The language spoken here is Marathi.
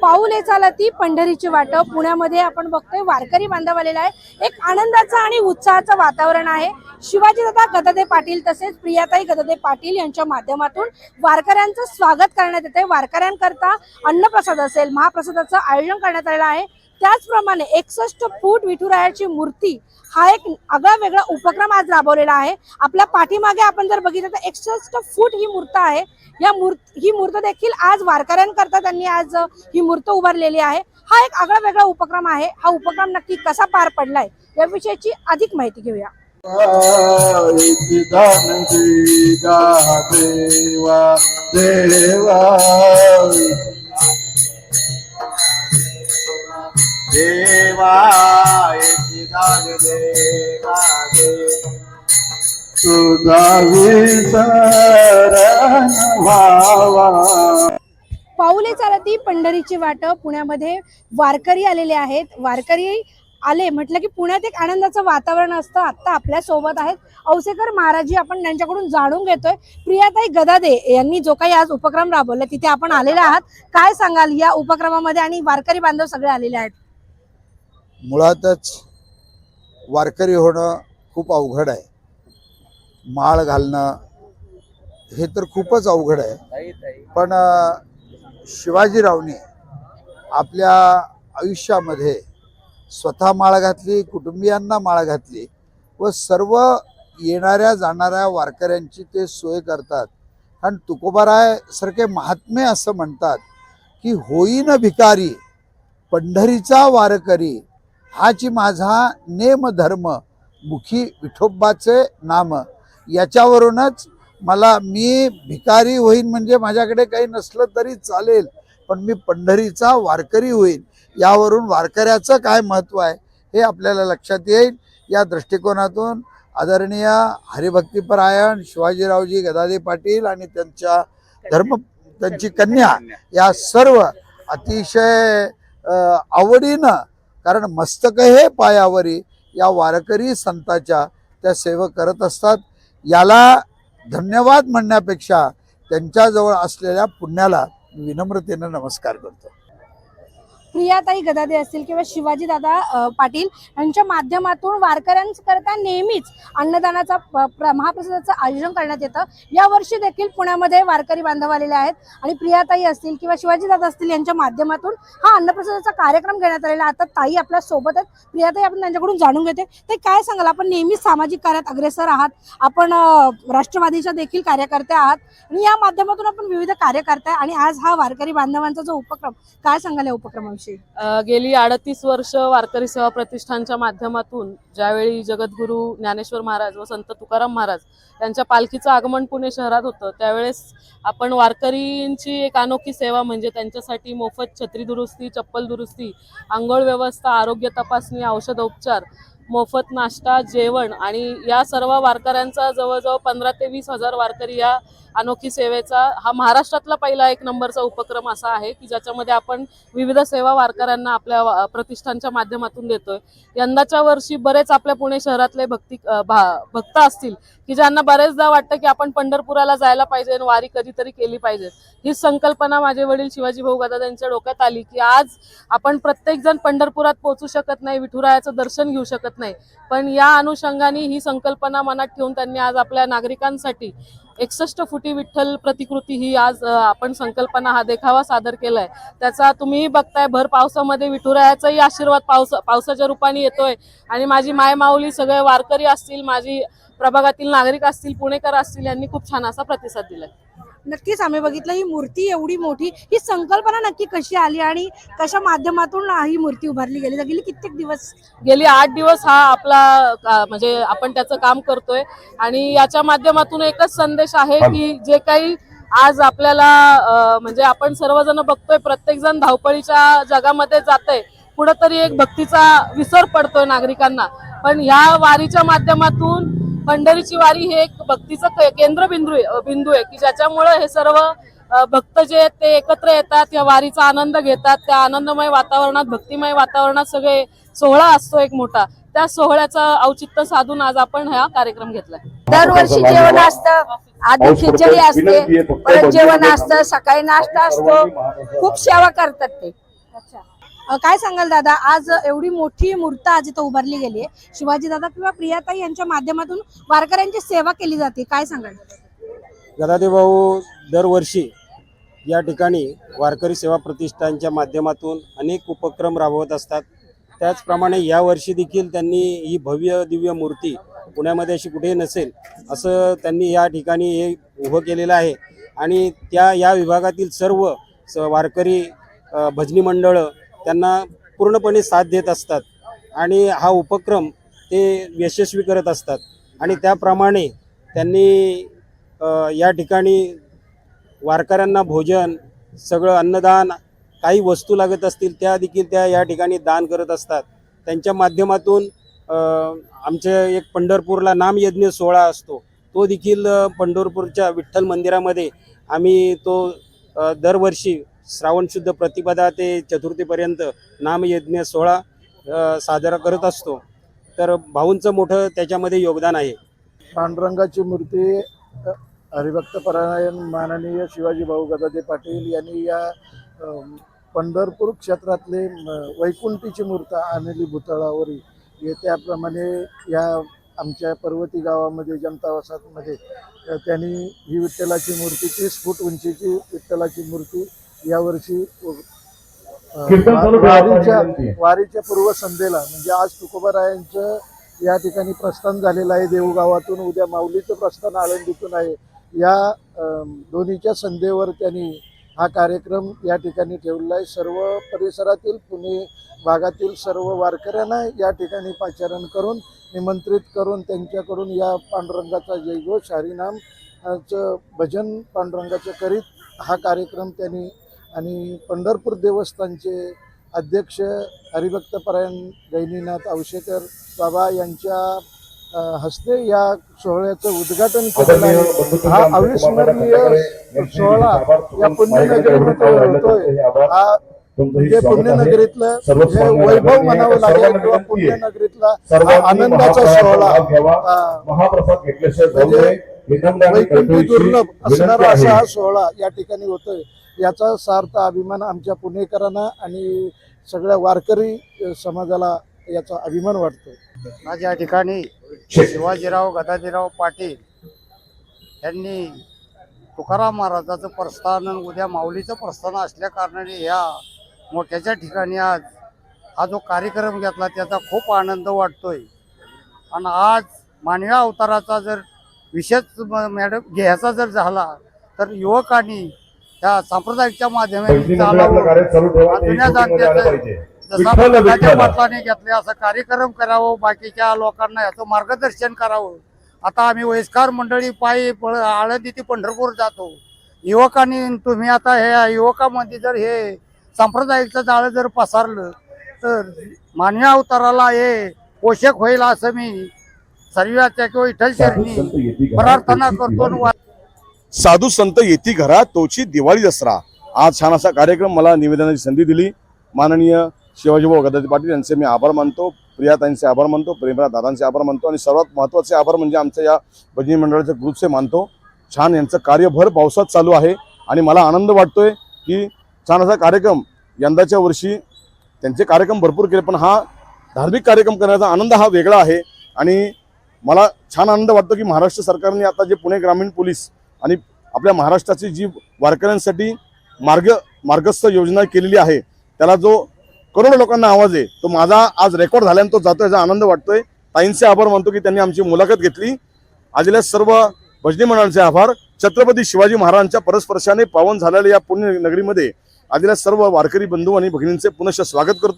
पाऊले चालती पंढरीची वाट. पुण्यामध्ये आपण बघतोय वारकरी बांधव आलेला आहे. एक आनंदाचं आणि उत्साहाचं वातावरण आहे. शिवाजी दादा गदादे पाटील तसेच प्रियाताई गददे पाटील यांच्या माध्यमातून वारकऱ्यांचं स्वागत करण्यात येते वारकऱ्यांकरता अन्नप्रसाद असेल महाप्रसादाचं आयोजन करण्यात आलेलं आहे. त्याचप्रमाणे एकसष्ट फूट विठुरायाची मूर्ती हा एक आगळा वेगळा उपक्रम आज राबवलेला आहे. आपल्या पाठीमागे आपण जर बघितलं तर एकसष्ट फूट ही मूर्त आहे. या मूर्त ही मूर्त देखील आज वारकऱ्यांकरता त्यांनी आज ही मूर्त उभारलेली आहे. हा एक आगळा वेगळा उपक्रम आहे. हा उपक्रम नक्की कसा पार पडलाय याविषयीची अधिक माहिती घेऊया. देवा देवा देवा देवा पाऊले चालती पंढरीची वाट पुण्यामध्ये वारकरी आलेले आहेत. वारकरी आले म्हटलं की पुण्यात एक आनंदाचं वातावरण असतं. आता आपल्यासोबत आहेत औसेकर महाराजी आपण त्यांच्याकडून जाणून घेतोय. प्रियाताई गदादे यांनी जो काही आज उपक्रम राबवला तिथे आपण आलेले आहात. काय सांगाल या उपक्रमामध्ये? आणि वारकरी बांधव सगळे आलेले आहेत. मुळातच वारकरी होणं खूप अवघड आहे. माळ घालणं हे तर खूपच अवघड आहे. पण शिवाजीरावने आपल्या आयुष्यामध्ये स्वतः माळ घातली कुटुंबियांना माळ घातली व सर्व येणाऱ्या जाणाऱ्या वारकऱ्यांची ते सोय करतात. कारण तुकोबाराय सारखे महात्मे असं म्हणतात की होईन भिकारी पंढरीचा वारकरी हाची माझा नेम धर्म मुखी विठोबाचे नाम याच्यावरूनच मला मी भिकारी होईन म्हणजे माझ्याकडे काही नसलं तरी चालेल पण मी पंढरीचा वारकरी होईन. यावरून वारकऱ्याचं काय महत्त्व आहे हे आपल्याला लक्षात येईल. या दृष्टिकोनातून आदरणीय हरिभक्तीपरायण शिवाजीरावजी गदादे पाटील आणि त्यांच्या धर्म त्यांची कन्या या सर्व अतिशय आवडीनं कारण मस्तक हे पायावरी या वारकरी संताच्या त्या सेवा करत असतात. याला धन्यवाद म्हणण्यापेक्षा त्यांच्याजवळ असलेल्या पुण्याला मी विनम्रतेनं नमस्कार करतो. प्रियाताई गदादे असतील किंवा शिवाजी दादा पाटील यांच्या माध्यमातून वारकऱ्यांकरता नेहमीच अन्नदानाचा प- प्र- महाप्रसादाचं आयोजन करण्यात येतं. या वर्षी देखील पुण्यामध्ये वारकरी बांधव आलेले आहेत आणि प्रियाताई असतील किंवा शिवाजी दादा असतील यांच्या माध्यमातून हा अन्नप्रसादाचा कार्यक्रम घेण्यात आलेला आता ताई आपल्यासोबत आहेत. प्रियाताई आपण त्यांच्याकडून जाणून घेते. ते काय सांगाल? आपण नेहमीच सामाजिक कार्यात अग्रेसर आहात. आपण राष्ट्रवादीच्या देखील कार्यकर्ते आहात. आणि या माध्यमातून आपण विविध कार्य करताय आणि आज हा वारकरी बांधवांचा जो उपक्रम काय सांगाल या उपक्रमाविषयी? दिवशी? गेली अडतीस वर्ष वारकरी सेवा प्रतिष्ठानच्या माध्यमातून ज्यावेळी जगद्गुरू ज्ञानेश्वर महाराज व संत तुकाराम महाराज यांच्या पालखीचं आगमन पुणे शहरात होतं त्यावेळेस आपण वारकरींची एक अनोखी सेवा म्हणजे त्यांच्यासाठी मोफत छत्री दुरुस्ती चप्पल दुरुस्ती आंघोळ व्यवस्था आरोग्य तपासणी औषध उपचार मोफत नाश्ता जेवण आणि या सर्व वारकऱ्यांचा जवळजवळ पंधरा ते वीस हजार वारकरी या अनोखी सेवेचा हा महाराष्ट्रातला पहिला एक नंबरचा उपक्रम असा आहे की ज्याच्यामध्ये आपण विविध सेवा वारकऱ्यांना आपल्या प्रतिष्ठानच्या माध्यमातून देतोय. यंदाच्या वर्षी बरेच आपल्या पुणे शहरातले भक्ती भा- भक्त असतील की ज्यांना बरेचदा वाटतं की आपण पंढरपुराला जायला पाहिजे आणि वारी कधीतरी केली पाहिजे. ही संकल्पना माझे वडील शिवाजी भाऊ गदा यांच्या डोक्यात आली की आज आपण प्रत्येक जण पंढरपुरात पोहोचू शकत नाही विठुरायाचं दर्शन घेऊ शकत नाही. पण या अनुषंगाने ही संकल्पना मनात ठेवून त्यांनी आज आपल्या नागरिकांसाठी एकसष्ट फुटी विठ्ठल प्रतिकृती ही आज आपण संकल्पना हा देखावा सादर केलाय. त्याचा तुम्ही बघताय भर पावसामध्ये विठुरायाचाही आशीर्वाद पावसा पावसाच्या रूपाने येतोय. आणि माझी माय माऊली सगळे वारकरी असतील माझी प्रभागातील नागरिक असतील पुणेकर असतील यांनी खूप छान असा प्रतिसाद दिलाय. नक्कीच आम्ही बघितलं ही मूर्ती एवढी मोठी ही संकल्पना नक्की कशी आली आणि कशा माध्यमातून ही मूर्ती उभारली गेली? गेली कित्येक दिवस. गेली आठ दिवस हा आपला म्हणजे आपण त्याचं काम करतोय आणि याच्या माध्यमातून एकच संदेश आहे की जे काही आज आपल्याला म्हणजे आपण सर्वजण बघतोय प्रत्येक जण धावपळीच्या जगामध्ये जातंय. कुठंतरी एक भक्तीचा विसर पडतोय नागरिकांना. पण ह्या वारीच्या माध्यमातून पंढरीची वारी हे एक भक्तीचं केंद्रबिंदू आहे बिंदू आहे की ज्याच्यामुळं हे सर्व भक्त जे आहेत ते एकत्र येतात या वारीचा आनंद घेतात त्या आनंदमय वातावरणात भक्तिमय वातावरणात सगळे सोहळा असतो एक मोठा. त्या सोहळ्याचं औचित्य साधून आज आपण हा कार्यक्रम घेतलाय. दरवर्षी जेवण असतं आधी खिचडी असते परत जेवण असतं सकाळी नाश्ता असतो. खूप सेवा करतात ते. काय सांगाल दादा? आज एवढी मोठी मूर्त आज इथं उभारली गेली आहे. शिवाजी दादा किंवा प्रियाताई यांच्या माध्यमातून वारकऱ्यांची सेवा केली जाते. काय सांगाल? गदादे भाऊ दरवर्षी या ठिकाणी वारकरी सेवा प्रतिष्ठानच्या माध्यमातून अनेक उपक्रम राबवत असतात. त्याचप्रमाणे यावर्षी देखील त्यांनी ही भव्य दिव्य मूर्ती पुण्यामध्ये अशी कुठेही नसेल असं त्यांनी या ठिकाणी हे उभं केलेलं आहे. आणि त्या या विभागातील सर्व स वारकरी भजनी मंडळं त्यांना पूर्णपणे साथ देत असतात आणि हा उपक्रम ते यशस्वी करत असतात. आणि त्याप्रमाणे त्यांनी या ठिकाणी वारकऱ्यांना भोजन सगळं अन्नदान काही वस्तू लागत असतील त्या देखील त्या या ठिकाणी दान करत असतात. त्यांच्या माध्यमातून आमचे एक पंढरपूरला नामयज्ञ सोहळा असतो. तो देखील पंढरपूरच्या विठ्ठल मंदिरामध्ये आम्ही तो दरवर्षी श्रावण शुद्ध प्रतिपदा ते चतुर्थीपर्यंत नामयज्ञ सोहळा साजरा करत असतो. तर भाऊंचं मोठं त्याच्यामध्ये योगदान आहे. पांडुरंगाची मूर्ती हरिभक्त परायण माननीय शिवाजी भाऊ गदादे पाटील यांनी या पंढरपूर क्षेत्रातले वैकुंठीची मूर्त आणली भूतळावरी. त्याप्रमाणे या आमच्या पर्वती गावामध्ये जनता वसाहतमध्ये त्यांनी ही विठ्ठलाची मूर्ती तीस फूट उंचीची विठ्ठलाची मूर्ती यावर्षी वारीच्या. वारीच्या पूर्वसंध्येला म्हणजे आज तुकोबारायांचं या ठिकाणी प्रस्थान झालेलं आहे देऊगावातून उद्या माऊलीचं प्रस्थान आळंदीतून आहे या दोन्हीच्या संध्येवर त्यांनी हा कार्यक्रम या ठिकाणी ठेवलेला आहे सर्व परिसरातील पुणे भागातील सर्व वारकऱ्यांना या ठिकाणी पाचारण करून निमंत्रित करून त्यांच्याकडून या पांडुरंगाचा जयघोष हरिनाम अ, चं भजन पांडुरंगाचं करीत हा कार्यक्रम त्यांनी आणि पंढरपूर देवस्थानचे अध्यक्ष हरिभक्त परायण गैनीनाथ औशेकर बाबा यांच्या हस्ते या सोहळ्याचं उद्घाटन केलेलं आहे. हा अविस्मरणीय सोहळा या पुण्यनगरीमध्ये होतोय हा म्हणजे पुण्यनगरीतलं हे वैभव म्हणावं लागेल किंवा पुण्यनगरीतला आनंदाचा सोहळा. म्हणजे दुर्लभ असणारा असा. हा सोहळा या ठिकाणी होतोय. याचा सार्थ अभिमान आमच्या पुणेकरांना आणि सगळ्या वारकरी समाजाला याचा अभिमान वाटतो. आज या ठिकाणी शिवाजीराव गदाजीराव पाटील यांनी तुकाराम महाराजाचं प्रस्थान उद्या माऊलीचं प्रस्थान असल्या कारणाने ह्या मोठ्याच्या ठिकाणी आज हा जो कार्यक्रम घेतला त्याचा खूप आनंद वाटतोय. आणि आज मानवी अवताराचा जर विशेष म- मॅडम घ्यायचा जर झाला तर युवकांनी प्रकाच्या विठ्ठल. पाटलाने घेतले असं कार्यक्रम करावं बाकीच्या लोकांना याचं मार्गदर्शन करावं. आता आम्ही वयस्कार मंडळी पायी आळंदी ते पंढरपूर जातो. युवकांनी तुम्ही आता हे युवकामध्ये जर हे सांप्रदायिकचं जाळं जर पसरलं तर मानवी अवताराला हे पोषक होईल असं मी सर्वाच्या किंवा शरणी प्रार्थना करतो साधू संत येती घरा तोची दिवाळी दसरा. आज छान असा कार्यक्रम मला निवेदनाची संधी दिली. माननीय शिवाजीभाऊ गदाजी पाटील यांचे मी आभार मानतो प्रियाताईंचे आभार मानतो प्रेमरा दादांचे आभार मानतो आणि सर्वात महत्त्वाचे आभार म्हणजे आमच्या या भजनी मंडळाच्या ग्रुपचे मानतो. छान यांचं कार्य भर पावसात चालू आहे आणि मला आनंद वाटतोय की छान असा कार्यक्रम यंदाच्या वर्षी त्यांचे कार्यक्रम भरपूर केले पण हा धार्मिक कार्यक्रम करण्याचा आनंद हा वेगळा आहे आणि मला छान आनंद वाटतो की महाराष्ट्र सरकारने आता जे पुणे ग्रामीण पोलीस आणि आपल्या महाराष्ट्राची जी वारकऱ्यांसाठी मार्ग मार्गस्थ योजना केलेली आहे त्याला जो करोडो लोकांना आवाज आहे तो माझा आज रेकॉर्ड झाल्याने तो जातो याचा आनंद वाटतोय. ताईंचे आभार मानतो की त्यांनी आमची मुलाखत घेतली. आजल्या सर्व भजनी मंडळांचे आभार. छत्रपती शिवाजी महाराजांच्या परस्पर्शाने पावन झालेल्या या पुण्य नगरीमध्ये आलेल्या सर्व वारकरी बंधू आणि भगिनींचे पुनश्च स्वागत करतो.